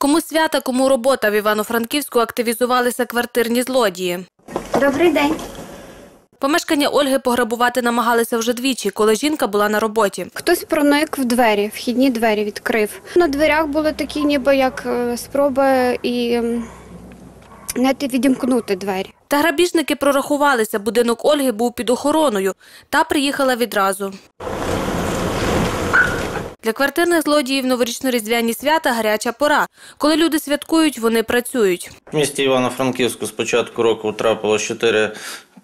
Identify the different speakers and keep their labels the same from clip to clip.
Speaker 1: Кому свята, кому робота в Івано-Франківську активізувалися квартирні злодії.
Speaker 2: Добрий день.
Speaker 1: Помешкання Ольги пограбувати намагалися вже двічі, коли жінка була на роботі.
Speaker 2: Хтось проник в двері, вхідні двері відкрив. На дверях були такі, ніби як е, спроби і знаєте, відімкнути двері.
Speaker 1: Та грабіжники прорахувалися, будинок Ольги був під охороною. Та приїхала відразу. Для квартирних злодіїв новорічно-різдвяні свята гаряча пора. Коли люди святкують, вони працюють.
Speaker 3: В місті Івано-Франківську з початку року трапилось чотири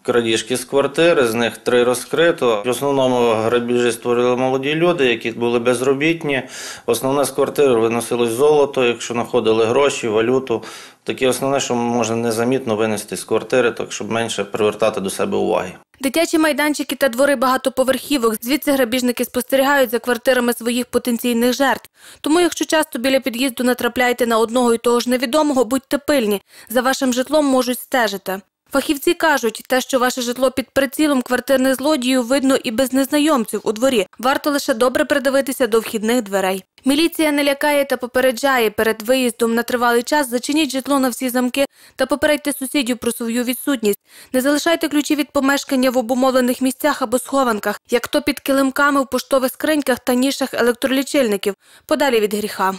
Speaker 3: крадіжки з квартири, з них три розкрито. В основному грабіжі створили молоді люди, які були безробітні. Основне з квартири виносилось золото, якщо знаходили гроші, валюту. Таке основне, що можна незамітно винести з квартири, так щоб менше привертати до себе уваги.
Speaker 1: Дитячі майданчики та двори багатоповерхівок. Звідси грабіжники спостерігають за квартирами своїх потенційних жертв. Тому, якщо часто біля під'їзду натрапляєте на одного і того ж невідомого, будьте пильні. За вашим житлом можуть стежити. Фахівці кажуть, те, що ваше житло під прицілом квартирних злодіїв видно і без незнайомців у дворі. Варто лише добре придивитися до вхідних дверей. Міліція не лякає та попереджає перед виїздом на тривалий час зачиніть житло на всі замки та попередьте сусідів про свою відсутність. Не залишайте ключі від помешкання в обумовлених місцях або схованках, як то під килимками в поштових скриньках та нішах електролічильників, подалі від гріха.